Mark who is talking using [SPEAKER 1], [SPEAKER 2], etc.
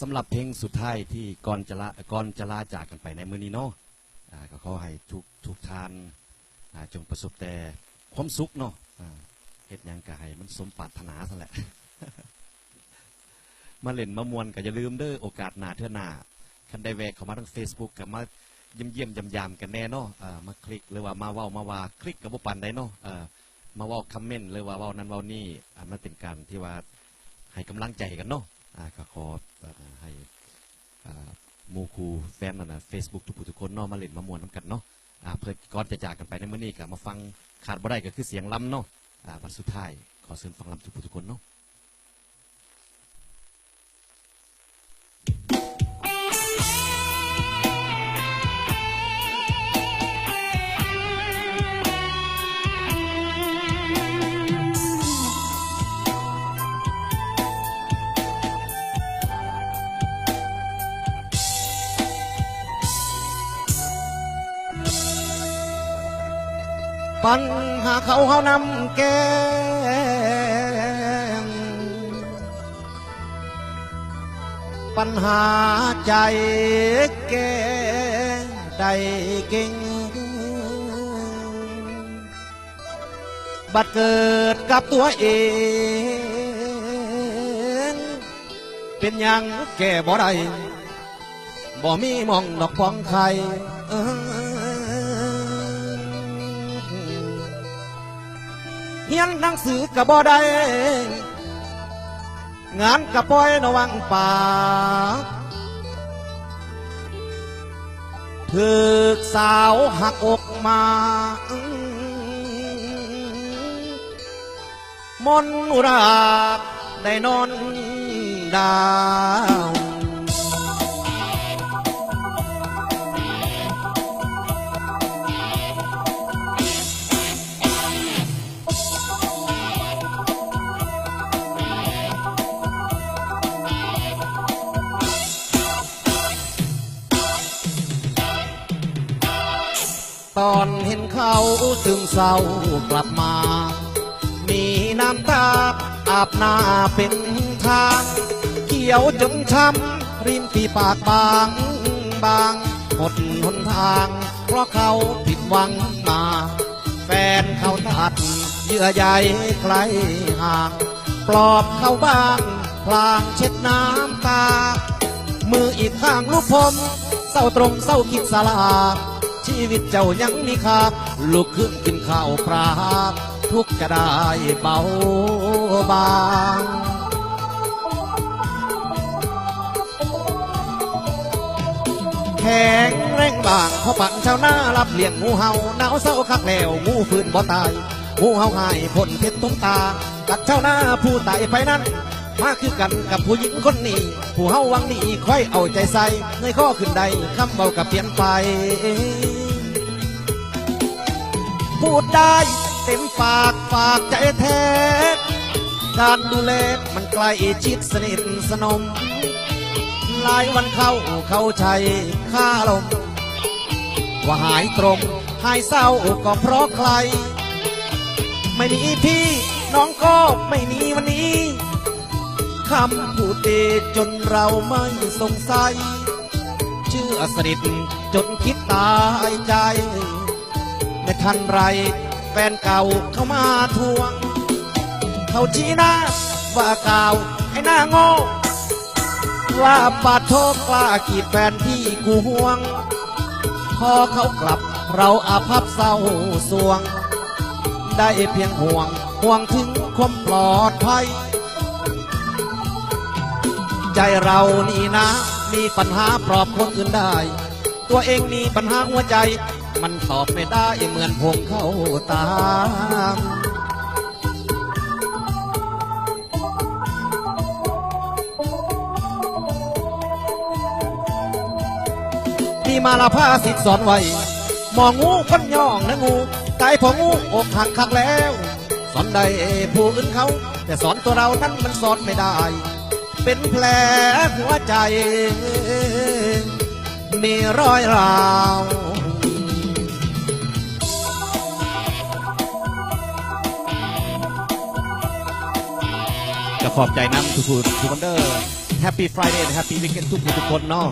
[SPEAKER 1] สำหรับเพลงสุดท้ายที่ก่อนจะละก่อนจะลาจากกันไปในมื้อนี้เนาะก็ขอให้ทุกทุกท่านจงประสบแต่ความสุขเนาะเฮ็ดยังก็ให้มันสมปรารถนาซั่นแหละมาเล่นมามวนก็อย่าลืมเด้อโอกาสหน้าเทื่อหน้าคันได้แวะเข้ามาทาง Facebook ก็มาเยี่ยมเยี่ยมยำๆกันแน่เนาะอ่ามาคลิกหรือว่ามาเว้ามาว่าคลิกกับบ่ปานใดเนาะมาเว้าคอมเมนต์หรือว่าเว้านั้นเว้านี่อ่ามันเป็นการที่ว่าให้กำลังใจกันเนาะ ก็ขอให้มูคูแฟนนะเฟซบุ๊กทุกผู้ทุกคนนอมาเล่นมามวนนํกันเนาะเพื่อก่อนจะจากกันไปในมื้อนี้ก็มาฟังขาดบ่ได้ก็คือเสียงลำเนาะวันสุดท้ายขอเชิญฟังลำทุกผู้ทุกคนเนาะ
[SPEAKER 2] ปัญหาเขาเขานำแก้มปัญหาใจแก้ได้เก่งบัดเกิดกับตัวเอง เป็นยังแก่บ่ได้บ่มีมองดอกฟองใค ฮียนหนังสือกับบ่ได้งานกับปล่อยระวังปากถึกสาวหักอกมามนอุรากได้นอนดา อนเห็นเขาซึมเศร้ากลับมา มีน้ำตาอาบหน้าเป็นทางเขียวจนช้ำริมฝีปากบางบางหมดหนทาง เพราะเขาผิดหวังมา แฟนเขาตัดเยื่อใยใครห่าง ปลอบเขาบ้างพลางเช็ดน้ำตา มืออีกข้างลูกผมเศร้าตรงเศร้าคิดสลา ชีวิตเจ้ายังมีค่าลุกขึ้นกินข้าวปลาทุกจะได้เบาบางแข็งแรงบางเพราปังชาวนารับเลี้ยงงูเห่าหนาวเศร้าคักแล้วงูฟื้นบ่ตายงูเห่าหายพ้นเพชรตุ้มตากัดชาวนาผู้ตายไปนั้นมาคือกันกับผู้หญิงคนนี้ ผู้เฮาวังดีค่อยเอาใจใส่เงยข้อขึ้นใดคำเบากับเปลี่ยนไป พูดได้เต็มปากฝากใจแท้การดูแลมันใกล้ชิดสนิทสนม หลายวันเข้าเข้าใจค่าลม ว่าหายตรงหายเศร้าก็เพราะใคร ไม่มีพี่น้องก็ไม่มีวันนี้คำพูดเดจนเราไม่สงสัย เชื่อสนิทจนคิดตายใจ ไม่ทันไร แฟนเก่าเข้ามาทวง เขาชี้หน้าว่าเก่าไอ้หน้าโง่ว่าปาดโทษกล้าขีดแฟนที่กูห่วง พอเขากลับเราอาภัพเศร้าสวง ได้เพียงห่วงห่วงถึงความปลอดภัย ใจเรานี่นะ มีปัญหาปลอบคนอื่นได้ ตัวเองมีปัญหาหัวใจ มันตอบไม่ได้เหมือนผมเข้าตามที่มาลาผ้าสิทสอนไว้ มองงูคนย่องนะงูตายพองูอกหักคักแล้ว สอนได้ผู้อื่นเขา แต่สอนตัวเรานั้นมันสอนไม่ได้ เป็นแผลหัวใจ มีรอยร้าว
[SPEAKER 1] ก็ขอบใจน้ำทุกคนทุกคนเด้อแฮปปี้ไฟเดย์แฮปปี้วีคเอนทุกคนเนาะ